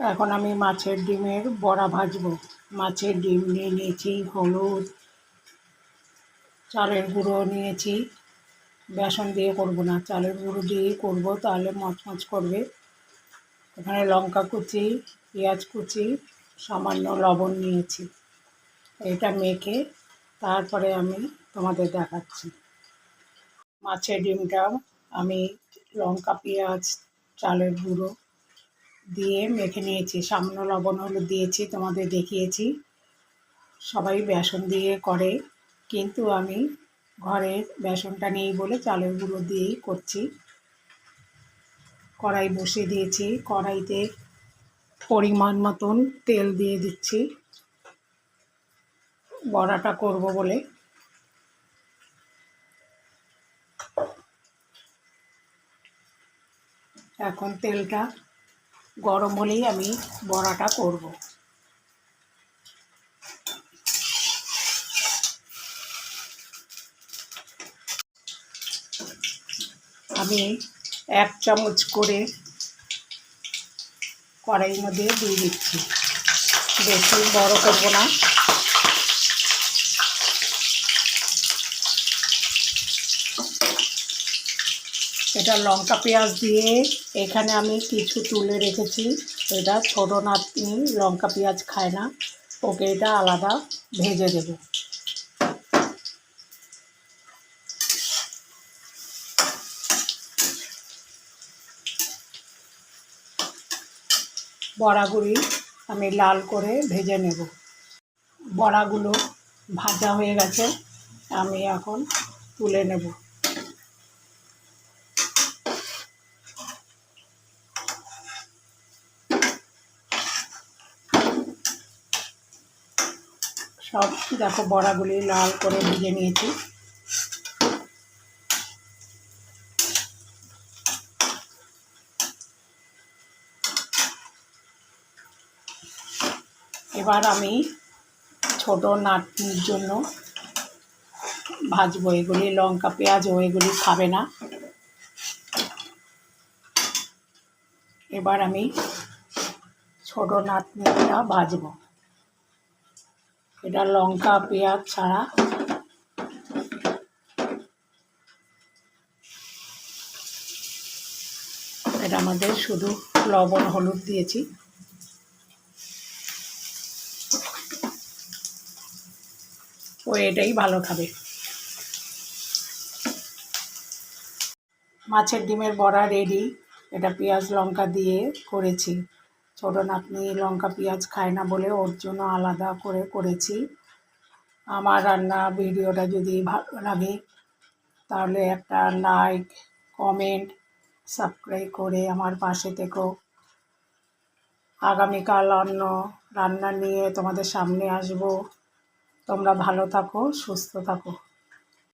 এখন আমি মাছের ডিমের বড়া ভাজবো। মাছের ডিম নিয়ে নিয়েছি হলুদ, চালের গুঁড়ো নিয়েছি। বেসন দিয়ে করব না, চালের গুঁড়ো দিয়েই করব, তাহলে মচমচ করবে। এখানে লঙ্কা কুচি, পেঁয়াজ কুচি, সামান্য লবণ নিয়েছি। এটা মেখে তারপরে আমি তোমাদের দেখাচ্ছি। মাছের ডিমটাও আমি লঙ্কা, পেঁয়াজ, চালের গুঁড়ো দিয়ে মেখে নিয়েছি। সামান্য লবণ, হলুদ দিয়েছি, তোমাদের দেখিয়েছি। সবাই বেসন দিয়ে করে, কিন্তু আমি ঘরে বেসনটা নেই বলে চালের গুঁড়ো দিয়েই করছি। কড়াই বসিয়ে দিয়েছি, কড়াইতে পরিমাণ মতন তেল দিয়ে দিচ্ছি। বড়াটা করব বলে। এখন তেলটা গরম হলেই আমি বড়াটা করব। আমি এক চামচ করে কড়াইয়ের মধ্যে দিয়ে দিচ্ছি। বেশি বড় করব না। এটা লঙ্কা পেঁয়াজ দিয়ে এখানে আমি কিছু তুলে রেখেছি। এটা ছোটো নাতনি লঙ্কা পেঁয়াজ খায় না। ওকে এটা আলাদা ভেজে দেবো। বড়াগুলি আমি লাল করে ভেজে নেব। বড়াগুলো ভাজা হয়ে গেছে, আমি এখন তুলে নেব। সব দেখো বড়াগুলি লাল করে ভেজে নিয়েছি। এবার আমি ছোট নাতনির জন্য ভাজবো এগুলি, লঙ্কা পেঁয়াজও এগুলি খাবে না। এবার আমি ছোট নাতনিটা ভাজবো। এটা লঙ্কা, পেঁয়াজ ছাড়া। এটা আমাদের শুধু লবণ, হলুদ দিয়েছি। ও এটাই ভালো খাবে। মাছের ডিমের বড়া রেডি এটা পেঁয়াজ, লঙ্কা দিয়ে করেছি। ছোটো নাতনি লঙ্কা, পেঁয়াজ খায় না বলে ওর জন্য আলাদা করে করেছি। আমার রান্না ভিডিওটা যদি ভালো লাগে, তাহলে একটা লাইক কমেন্ট সাবস্ক্রাইব করে আমার পাশে থেকো। আগামীকাল অন্য রান্না নিয়ে তোমাদের সামনে আসব। তোমরা ভালো থাকো, সুস্থ থাকো।